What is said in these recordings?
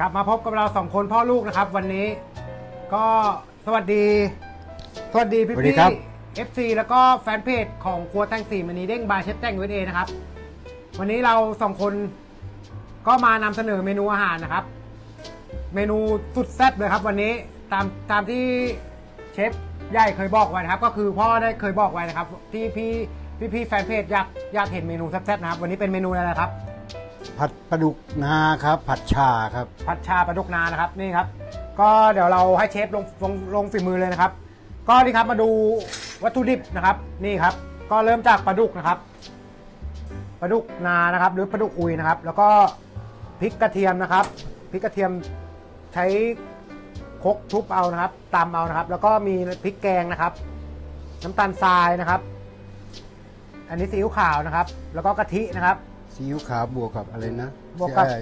กลับมาพบกับเราสองคนพ่อลูกนะครับ วันนี้ก็สวัสดี สวัสดีพี่สวัสดีพี่ครับ FC แล้วก็แฟนเพจของครัวแตงสี่มันนี้เด้งบายเชฟแตงเวทเอนะครับ วันนี้เราสองคนก็มานำเสนอเมนูอาหารนะครับ เมนูสุดแซ่บเลยครับ วันนี้ตามตามที่เชฟใหญ่เคยบอกไว้นะครับ ก็คือพ่อได้เคยบอกไว้นะครับ ที่พี่พี่พี่แฟนเพจอยากอยากเห็นเมนูแซ่บๆนะครับ วันนี้เป็นเมนูอะไรนะครับ ผัดปลาดุกนาครับ ผัดชาครับ ผัดชาปลาดุกนานะครับนี่ครับ ก็เดี๋ยวเราให้เชฟลงลงลงฝีมือเลยนะครับ ก็นี่ครับมาดูวัตถุดิบนะครับนี่ครับ ก็เริ่มจากปลาดุกนะครับปลาดุกนานะครับ หรือปลาดุกอุยนะครับ แล้วก็พริกกระเทียมนะครับพริกกระเทียมใช้คกทุบเอานะครับตำเอานะครับ แล้วก็มีพริกแกงนะครับ น้ำตาลทรายนะครับ อันนี้ซีอิ๊วขาวนะครับ แล้วก็กะทินะครับ ซีอิ๊วขาวบวกกับอะไรนะบวกกับ ใช่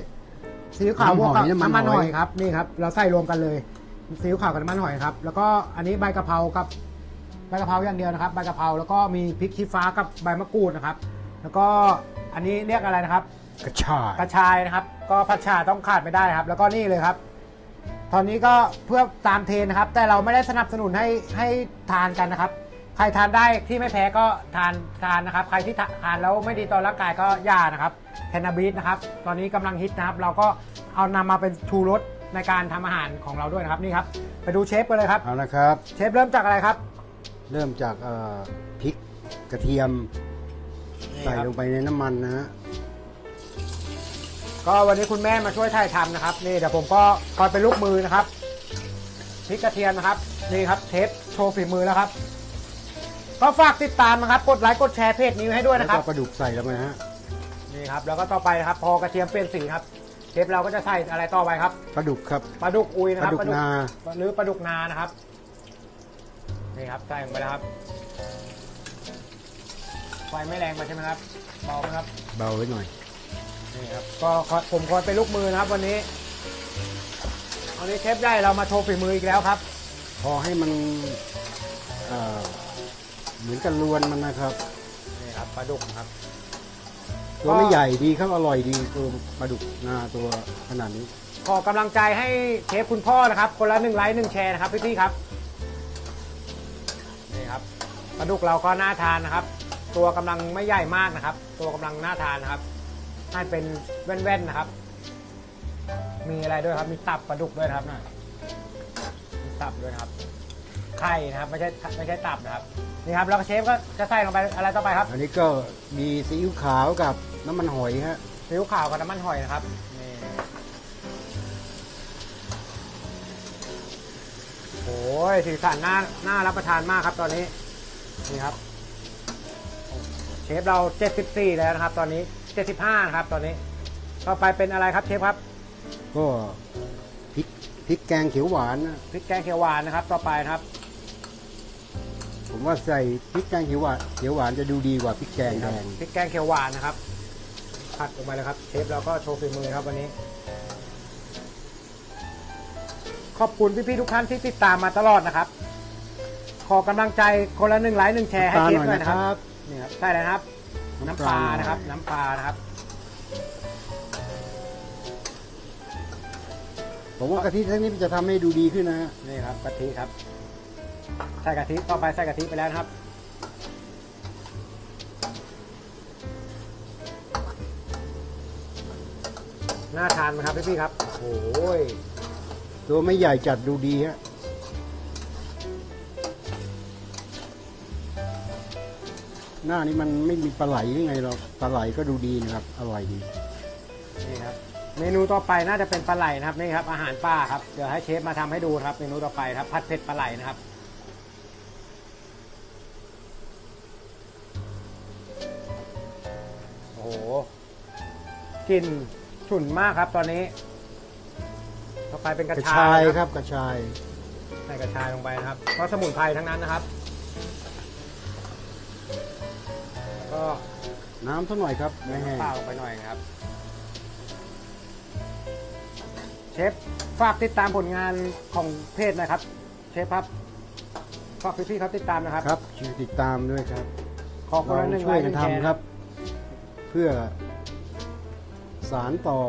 ซีอิ๊วขาวบวกกับน้ำมันหอยน้ำมันหน้ำมันหออยยครับนี่ครับเราใส่รวมกันเลยซีอิ๊วขาวกับน้ำมันหอยครับ แล้วก็อันนี้ใบกะเพรากับใบกะเพราอย่างเดียวนะครับใบกะเพราแล้วก็มีพริกชี้ฟ้ากับใบมะกรูดนะครับ แล้วก็อันนี้เรียกอะไรนะครับ กระชาย กระชายนะครับ ก็ผัดชาต้องขาดไม่ได้ครับ แล้วก็นี่เลยครับ ตอนนี้ก็เพื่อตามเทรนด์นะครับ แต่เราไม่ได้สนับสนุนให้ให้ทานกันนะครับ ใครทานได้ที่ไม่แพ้ก็ทานทานนะครับ ใครที่ทานแล้วไม่ดีต่อร่างกายก็อย่านะครับแคนาบิสนะครับ ตอนนี้กำลังฮิตนะครับ เราก็เอานำมาเป็นชูรสในการทำอาหารของเราด้วยนะครับนี่ครับ ไปดูเชฟกันเลยครับเอานะครับ เชฟเริ่มจากอะไรครับ เริ่มจากเอ่อพริกกระเทียมนี่ใส่ครับลงไปในน้ำมันนะฮะก็วันนี้คุณแม่มาช่วยถ่ายทำนะครับนี่เดี๋ยวผมก็คอยเป็นลูกมือนะครับพริกกระเทียมนะครับนี่ครับเชฟโชว์ฝีมือแล้วครับ ก็ฝากติดตามนะครับ กดไลค์กดแชร์เพจนี้ไว้ให้ด้วยแล้วนะครับก็ปลาดุกใส่ลงไปนะฮะนี่ครับ แล้วก็ต่อไปนะครับ พอกระเทียมเปลี่ยนสีครับเชฟเราก็จะใส่อะไรต่อไปครับ ปลาดุกครับ ปลาดุกอุยนะปคลารับดุกนา หรือปลาดุกนานะครับ นี่ครับใส่ลงไปแล้วครับ ไฟไม่แรงไปใช่ไหมครับเบาไหมครับ เบาไว้หน่อย นี่ครับ ก็ขอผมคอยเป็นลูกมือนะครับ วันนี้ วันนี้เชฟใหญ่เรามาโชว์ฝีมืออีกแล้วครับ พอให้มันเอ่อเห มือนกันลวนมันนะครับนี่ครับปลาดุกครับ ตัวไม่ใหญ่ดีครับอร่อยดีตัวปลาดุกนาตัวขนาดนี้ ขอกำลังใจให้เชฟคุณพ่อนะครับ คนละหนึ่งไลค์หนึ่งแชร์นะครับพี่ๆครับนี่ครับปลาดุกเราก็น่าทานนะครับ ตัวกำลังไม่ใหญ่มากนะครับ ตัวกำลังน่าทานนะครับให้เป็นแว่นๆนะครับ มีอะไรด้วยครับ มีตับปลาดุกด้วยนะครับน่ะมีตับด้วยนะครับ ไข่นะครับไม่ใช่ไม่ใช่ตับนะครับนี่ครับแล้วก็เชฟก็จะใส่ลงไปอะไรต่อไปครับอันนี้ก็มีซีอิ๊วขาวกับน้ำมันหอยฮะซีอิ๊วขาวกับน้ำมันหอยนะครับนี่โอ้ยสีสันน่าน่ารับประทานมากครับตอนนี้นี่ครับ เชฟเรา 74 แล้วนะครับ ตอนนี้ 75นะครับตอนนี้ต่อไปเป็นอะไรครับเชฟครับก็พริกพริกแกงเขียวหวานนะพริกแกงเขียวหวานนะครับ ต่อไปนะครับ ผมว่าใส่พริกแกงเขียวหวานเขียวหวานจะดูดีกว่าพริกแกงแดงพริกแกงเขียวหวานนะครับผัดลงไปเลยครับเชฟเราก็โชว์ฝีมือครับวันนี้ ขอบคุณพี่ๆทุกท่านที่ติดตามมาตลอดนะครับ ขอกำลังใจคนละหนึ่งไลค์หนึ่งแชร์ให้ตาเชหฟน่อยด้วยนะนะคครับรับนี่ครับใช่เลยนะครับ น้ำปลานะครับ น้ำปลานะครับผมว่ากะทิทั้งนี้จะทำให้ดูดีขึ้นนะฮะนี่ครับกะทิครับ ใส่กะทิต่อไปใส่กะทิไปแล้วนะครับ น่าทานไหมครับพี่ๆครับ โอ้ยตัวไม่ใหญ่จัดดูดีฮะหน้านี้มันไม่มีปลาไหลยังไงหรอกปลาไหลก็ดูดีนะครับ อร่อยดีนี่ครับ เมนูต่อไปน่าจะเป็นปลาไหลนะครับนี่ครับ อาหารป่าครับ เดี๋ยวให้เชฟมาทำให้ดูครับ เมนูต่อไปครับ ผัดเผ็ดปลาไหลนะครับ กลิ่นฉุนมากครับ ตอนนี้ต่อไปเป็นกกระระชาชายยนะครับกระชาย ใส่กระชายลงไปนะครับก็สมุนไพรทั้งนั้นนะครับแล้วก็น้ำสักหน่อยครับไม่แห้งเปล่าลงไปหน่อยนะครับ เชฟฝากติดตามผลงานของเพจหนะครับ เชฟครับฝากพี่ๆเขาติดตามนะครับ ครับช่วยติดตามด้วยครับขอคนเราละหนึ่งช่วยกันไลค์หงแชทำครับ เพื่อ สารต่อ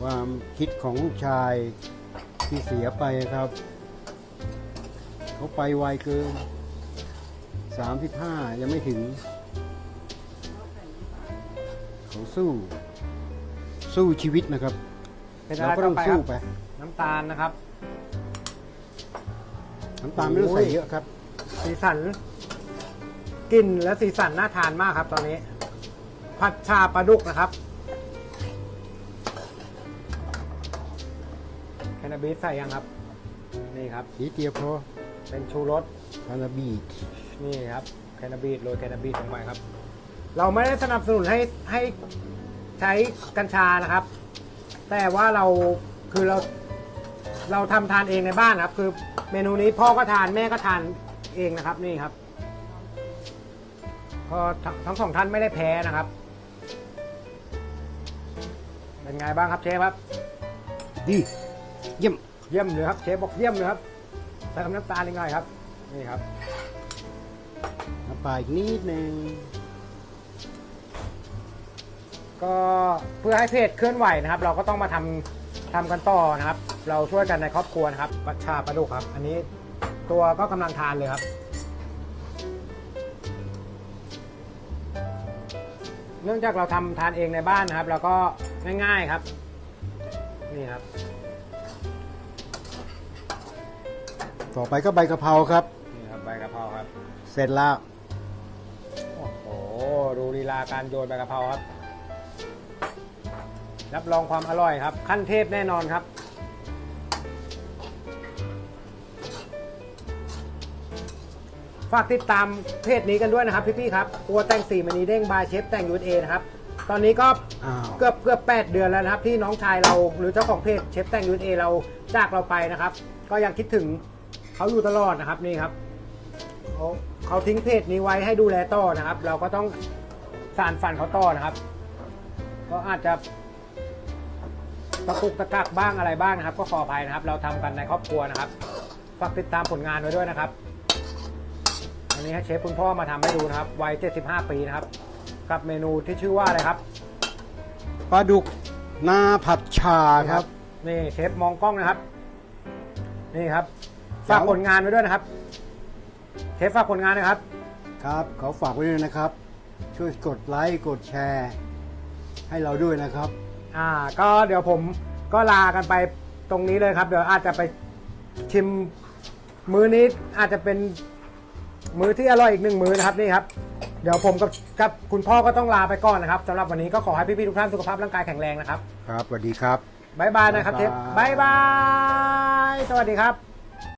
ความคิดของลูกชายที่เสียไปครับ เขาไปไวเกิน 35 ยังไม่ถึง เขาสู้ สู้ชีวิตนะครับ เป็นอะเราไรก็ต่ต้อองไปคสู้รับไป น้ำตาลนะครับ น้ำตาลไม่ต้องใส่เยอะครับ สีสันกลิ่นและสีสันน่าทานมากครับตอนนี้ ผัดชาปลาดุกนะครับแคนาบิสใส่ยังครับ นี่ครับสีเตียวพอเป็นชูรส คานาบีดนี่ครับแคนาบิสโรยแคนาบิสลงไปครับ เราไม่ได้สนับสนุนให้ให้ใช้กัญชานะครับ แต่ว่าเราคือเราเราทำทานเองในบ้านครับ คือเมนูนี้พ่อก็ทานแม่ก็ทานเองนะครับนี่ครับก็ทั้งทั้งสองท่านไม่ได้แพ้นะครับ เป็นไงบ้างครับเชฟครับ ดีเยี่ยมเยี่ยมเลยครับเชฟบอกเยี่ยมเลยครับเติมน้ำตาลอีกหน่อยครับ นี่ครับน้ำปลาอีกนิดนึงก็เพื่อให้เพจเคลื่อนไหวนะครับ เราก็ต้องมาทำทำกันต่อนะครับ เราช่วยกันในครอบครัวนะครับปัชชาปลาดุกครับ อันนี้ตัวก็กำลังทานเลยครับเนื่องจากเราทำทานเองในบ้านนะครับ เราก็ ง่ายๆครับ นี่ครับ ต่อไปก็ใบกะเพราครับ นี่ครับใบกะเพราครับ เสร็จแล้ว โอ้โห ดูลีลาการโยนใบกะเพราครับ รับรองความอร่อยครับ ขั้นเทพแน่นอนครับ ฝากติดตามเพจนี้กันด้วยนะครับพี่ๆครับครัวแต่งสีมณีเด้งบายเชฟแต่งยูเอนะครับ ตอนนี้ก็อ้าวเกือบเกือบแปดเดือนแล้วนะครับ ที่น้องชายเราหรือเจ้าของเพจเชฟแต่งยูเอเราจากเราไปนะครับ ก็ยังคิดถึงเขาอยู่ตลอดนะครับนี่ครับเขาเขาทิ้งเพจนี้ไว้ให้ดูแลต่อนะครับ เราก็ต้องสานฝันเขาต่อนะครับ ก็อาจจะตะกุกตะกักบ้างอะไรบ้างนะครับ ก็ขออภัยนะครับ เราทำกันในครอบครัวนะครับฝากติดตามผลงานไว้ด้วยนะครับวันนี้ให้เชฟคุณพ่อมาทำให้ดูนะครับวัย 75 ปีนะครับ กับเมนูที่ชื่อว่าอะไรครับปลาดุกนาผัดชาครับ นี่เชฟมองกล้องนะครับ นี่ครับฝากผลงานไว้ด้วยนะครับ เชฟฝากผลงานนะครับ ครับขอฝากไว้ด้วยนะครับ ช่วยกดไลค์กดแชร์ ให้เราด้วยนะครับ อ่า ก็เดี๋ยวผมก็ลากันไปตรงนี้เลยครับ เดี๋ยวอาจจะไปชิมมื้อนี้อาจจะเป็นมื้อที่อร่อยอีกหนึ่งมื้อนะครับนี่ครับ เดี๋ยวผมกับกับคุณพ่อก็ต้องลาไปก่อนนะครับสำหรับวันนี้ก็ขอให้พี่ๆทุกท่านสุขภาพร่างกายแข็งแรงนะครับครับสวัสดีครับบ๊ายบายนะครับเชฟบ๊ายบายบ๊ายบาย สวัสดีครับ